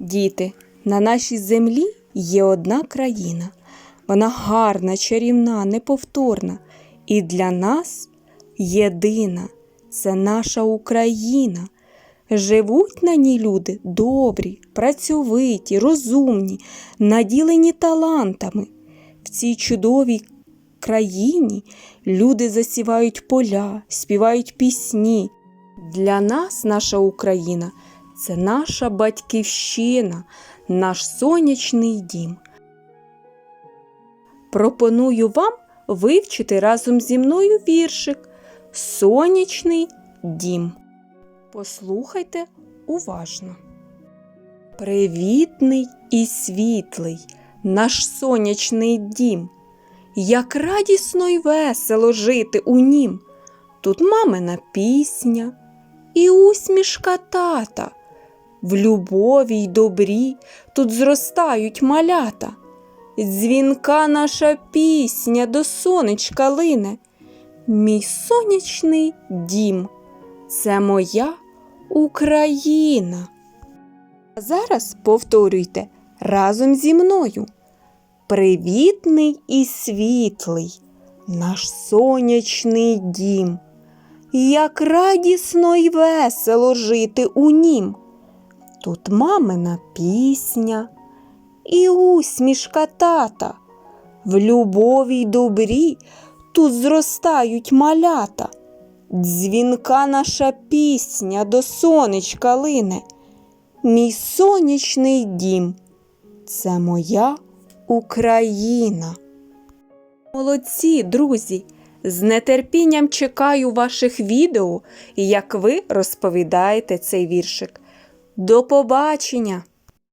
Діти, на нашій землі є одна країна. Вона гарна, чарівна, неповторна. І для нас єдина це наша Україна. Живуть на ній люди добрі, працьовиті, розумні, наділені талантами. В цій чудовій країні люди засівають поля, співають пісні. Для нас наша Україна це наша батьківщина, наш сонячний дім. Пропоную вам вивчити разом зі мною віршик Сонячний дім. Послухайте уважно. Привітний і світлий наш сонячний дім. Як радісно й весело жити у нім. Тут мамина пісня і усмішка тата. В любові й добрі тут зростають малята. Дзвінка наша пісня до сонечка лине. Мій сонячний дім це моя Україна. А зараз повторюйте разом зі мною. Привітний і світлий наш сонячний дім. Як радісно й весело жити у нім. Тут мамина пісня і усмішка тата. В любові й добрі тут зростають малята. Дзвінка наша пісня до сонечка лине. Мій сонячний дім це моя Україна. Молодці, друзі! З нетерпінням чекаю ваших відео, як ви розповідаєте цей віршик. До побачення!